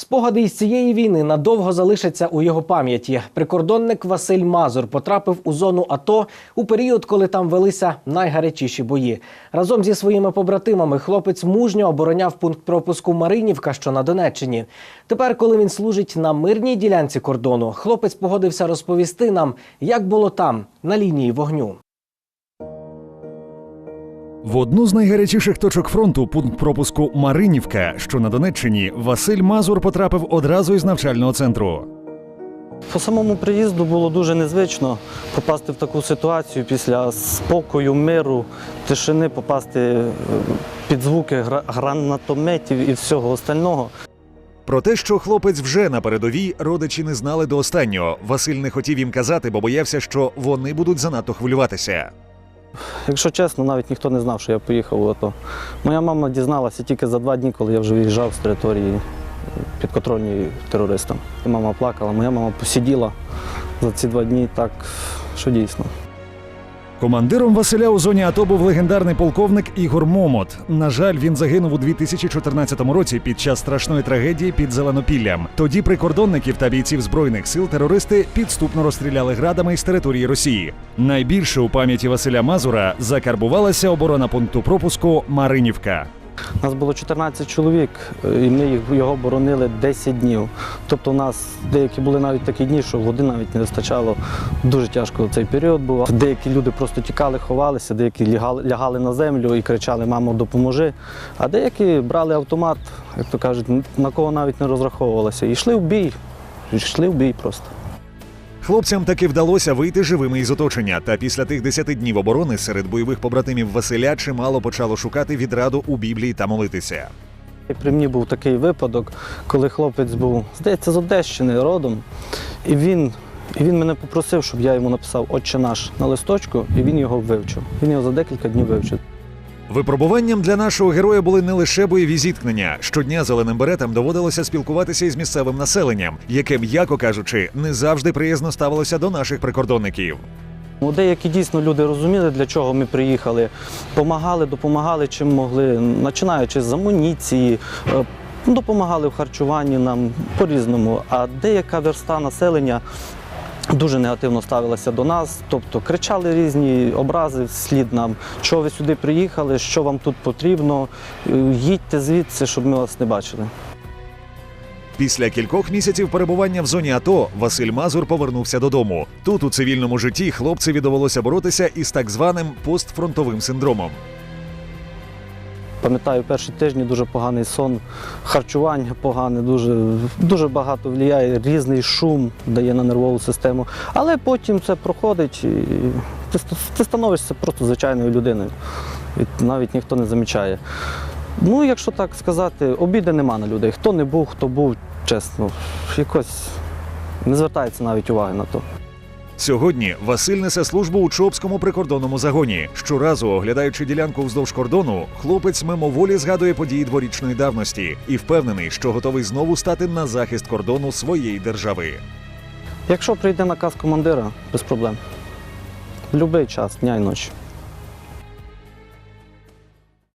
Спогади із цієї війни надовго залишаться у його пам'яті. Прикордонник Василь Мазур потрапив у зону АТО у період, коли там велися найгарячіші бої. Разом зі своїми побратимами хлопець мужньо обороняв пункт пропуску Маринівка, що на Донеччині. Тепер, коли він служить на мирній ділянці кордону, хлопець погодився розповісти нам, як було там, на лінії вогню. В одну з найгарячіших точок фронту, пункт пропуску Маринівка, що на Донеччині, Василь Мазур потрапив одразу із навчального центру. По самому приїзду було дуже незвично попасти в таку ситуацію після спокою, миру, тишини, попасти е, під звуки гранатометів і всього остального. Про те, що хлопець вже на передовій, родичі не знали до останнього. Василь не хотів їм казати, бо боявся, що вони будуть занадто хвилюватися. Якщо чесно, навіть ніхто не знав, що я поїхав в АТО. Моя мама дізналася тільки за два дні, коли я вже виїжджав з території підконтрольної терористам. І Мама плакала, моя мама посиділа за ці два дні так, що дійсно. Командиром Василя у зоні АТО був легендарний полковник Ігор Момот. На жаль, він загинув у 2014 році під час страшної трагедії під Зеленопіллям. Тоді прикордонників та бійців збройних сил терористи підступно розстріляли градами із території Росії. Найбільше у пам'яті Василя Мазура закарбувалася оборона пункту пропуску Маринівка. Нас було 14 чоловік, е, і ми його боронили 10 днів. Тобто, у нас деякі були навіть такі дні, що води навіть не вистачало. Дуже тяжко цей період був. Деякі люди просто тікали, ховалися, деякі лягали, лягали на землю і кричали Мамо, допоможи. А деякі брали автомат, як то кажуть, на кого навіть не розраховувалися. І йшли в бій. Йшли в бій просто. Хлопцям таки вдалося вийти живими із оточення. Та після тих 10 днів оборони серед бойових побратимів Василя чимало почало шукати відраду у Біблії та молитися. При мені був такий випадок, коли хлопець був, здається, з Одещини родом, і він, і він мене попросив, щоб я йому написав Отче наш на листочку, і він його вивчив. Він його за декілька днів вивчив. Випробуванням для нашого героя були не лише бойові зіткнення. Щодня зеленим беретам доводилося спілкуватися із місцевим населенням, яке, м'яко кажучи, не завжди приязно ставилося до наших прикордонників. Ну, деякі дійсно люди розуміли, для чого ми приїхали, помагали, допомагали чим могли, починаючи з амуніції, е, допомагали в харчуванні нам по-різному. А деяка верста населення дуже негативно ставилася до нас, тобто кричали різні образи вслід нам, що ви сюди приїхали, що вам тут потрібно, е, їдьте звідси, щоб ми вас не бачили. Після кількох місяців перебування в зоні АТО Василь Мазур повернувся додому. Тут у цивільному житті хлопцеві довелося боротися із так званим постфронтовим синдромом. Пам'ятаю, перші тижні дуже поганий сон, харчування погане, дуже, дуже багато впливає, різний шум дає на нервову систему. Але потім це проходить і ти, ти становишся просто звичайною людиною. І навіть ніхто не замічає. Ну, якщо так сказати, обіди нема на людей. Хто не був, хто був, чесно, якось не звертається навіть уваги на то. Сьогодні Василь несе службу у Чопському прикордонному загоні. Щоразу, оглядаючи ділянку вздовж кордону, хлопець мимоволі згадує події дворічної давності і впевнений, що готовий знову стати на захист кордону своєї держави. Якщо прийде наказ командира, без проблем. Будь-який час, дня і ночі.